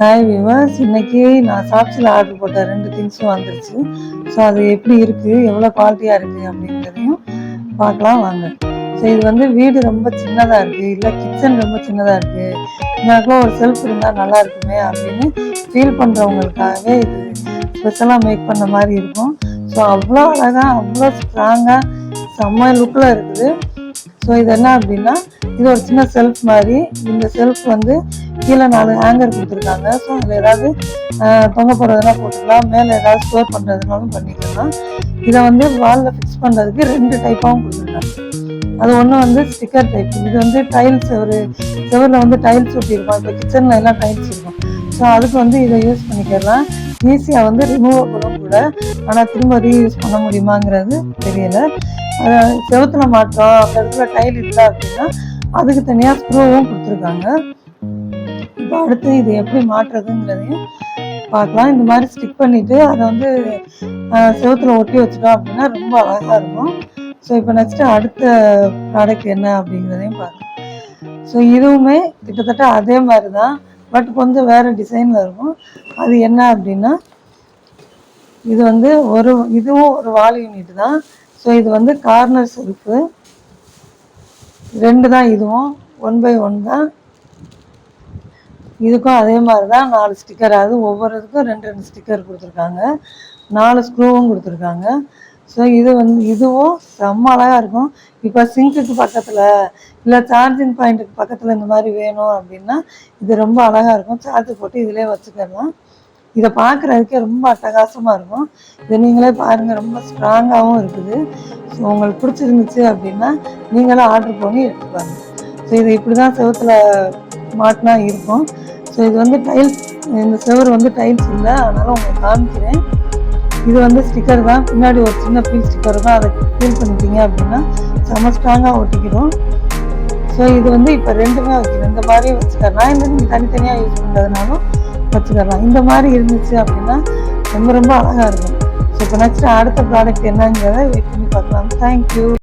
Hi விவாஸ் இன்னைக்கு நான் சாப்ஸில் order போட்ட ரெண்டு திங்ஸும் வந்துருச்சு. ஸோ அது எப்படி இருக்குது எவ்வளோ குவாலிட்டியாக இருக்குது அப்படிங்கிறதையும் பார்க்கலாம் வாங்க. ஸோ இது வந்து வீடு ரொம்ப சின்னதாக இருக்குது இல்லை கிச்சன் ரொம்ப சின்னதாக இருக்குது எனக்குலாம் ஒரு செல்ஃப் இருந்தால் நல்லா இருக்குமே அப்படின்னு ஃபீல் பண்ணுறவங்களுக்காகவே இது ஸ்பெஷலாக மேக் பண்ண மாதிரி இருக்கும். ஸோ அவ்வளோ அழகாக அவ்வளோ ஸ்ட்ராங்காக செம்ம லுக்கில் இருக்குது. ஸோ இது என்ன அப்படின்னா இது ஒரு சின்ன செல்ஃப் மாதிரி. இந்த செல்ஃப் வந்து கீழே நாலு ஹேங்கர் கொடுத்துருக்காங்க. ஸோ அதில் ஏதாவது தொங்க போடுறதுனா போட்டுக்கலாம். மேலே ஏதாவது ஸ்டோர் பண்ணுறதுனாலும் பண்ணிக்கலாம். இதை வந்து வாலில் ஃபிக்ஸ் பண்ணுறதுக்கு ரெண்டு டைப்பாகவும் கொடுத்துருக்காங்க. அது ஒன்று வந்து ஸ்டிக்கர் டைப் இது வந்து டைல்ஸ் ஒரு செவரில் வந்து டைல்ஸ் ஒட்டியிருக்கோம். இப்போ கிச்சனில் எல்லாம் டைல்ஸ் இருக்கும். ஸோ அதுக்கு வந்து இதை யூஸ் பண்ணிக்கலாம். ஈஸியாக வந்து ரிமூவபிளும் கூட. ஆனால் திரும்ப ரீயூஸ் பண்ண முடியுமாங்கிறது தெரியல. அஹ் செவுத்துல மாட்டோம் அந்த இடத்துல டைல் இல்லை அப்படின்னா அதுக்கு தனியாக ஸ்க்ரூவும் கொடுத்துருக்காங்க. இப்போ அடுத்து இது எப்படி மாற்றுறதுங்கிறதையும் பார்க்கலாம். இந்த மாதிரி ஸ்டிக் பண்ணிவிட்டு அதை வந்து செவத்தில் ஒட்டி வச்சுட்டோம் அப்படின்னா ரொம்ப அழகாக இருக்கும். ஸோ இப்போ நெக்ஸ்ட்டு அடுத்த ப்ராடக்ட் என்ன அப்படிங்கிறதையும் பார்க்கலாம். ஸோ இதுவுமே கிட்டத்தட்ட அதே மாதிரி தான் பட் கொஞ்சம் வேறு டிசைனில் இருக்கும். அது என்ன அப்படின்னா இது வந்து ஒரு இதுவும் ஒரு வால் யூனிட் தான். ஸோ இது வந்து கார்னர் செல்ஃபு ரெண்டு தான் இதுவும் ஒன் பை ஒன் தான். இதுக்கும் அதே மாதிரி தான் நாலு ஸ்டிக்கர் அது ஒவ்வொரு இதுக்கும் ரெண்டு ரெண்டு ஸ்டிக்கர் கொடுத்துருக்காங்க. நாலு ஸ்க்ரூவும் கொடுத்துருக்காங்க. ஸோ இது வந்து இதுவும் செம்ம அழகாக இருக்கும். இப்போ சிங்க்குக்கு பக்கத்தில் இல்லை சார்ஜிங் பாயிண்ட்டுக்கு பக்கத்தில் இந்த மாதிரி வேணும் அப்படின்னா இது ரொம்ப அழகாக இருக்கும். சார்ஜ் போட்டு இதிலே வச்சுக்கலாம். இதை பார்க்குறதுக்கே ரொம்ப அட்டகாசமாக இருக்கும். இதை நீங்களே பாருங்கள் ரொம்ப ஸ்ட்ராங்காகவும் இருக்குது. ஸோ உங்களுக்கு பிடிச்சிருந்துச்சு அப்படின்னா நீங்களும் ஆர்டர் பண்ணி எடுத்துப்பாங்க ஸோ இது இப்படி தான் செவத்தில் மாட்டினா இருக்கும். ஸோ இது வந்து டைல்ஸ் இந்த செவர் வந்து டைல்ஸ் இல்லை அதனால் உங்களுக்கு காமிக்கிறேன். இது வந்து ஸ்டிக்கர் தான். பின்னாடி ஒரு சின்ன பீல் ஸ்டிக்கர் தான். அதை ஃபீல் பண்ணிட்டீங்க அப்படின்னா செம ஸ்ட்ராங்காக ஒட்டிக்கிறோம் ஸோ இது வந்து இப்போ ரெண்டுமே வைக்கணும் இந்த மாதிரி வச்சுக்கலாம் இந்த நீங்கள் தனித்தனியாக யூஸ் பண்ணுறதுனாலும் வச்சுக்கலாம் இந்த மாதிரி இருந்துச்சு அப்படின்னா ரொம்ப ரொம்ப அழகாக இருக்கும். ஸோ இப்போ நெக்ஸ்ட் அடுத்த ப்ராடக்ட் என்னங்கிறத வெயிட் பண்ணி பார்க்கலாம். தேங்க்யூ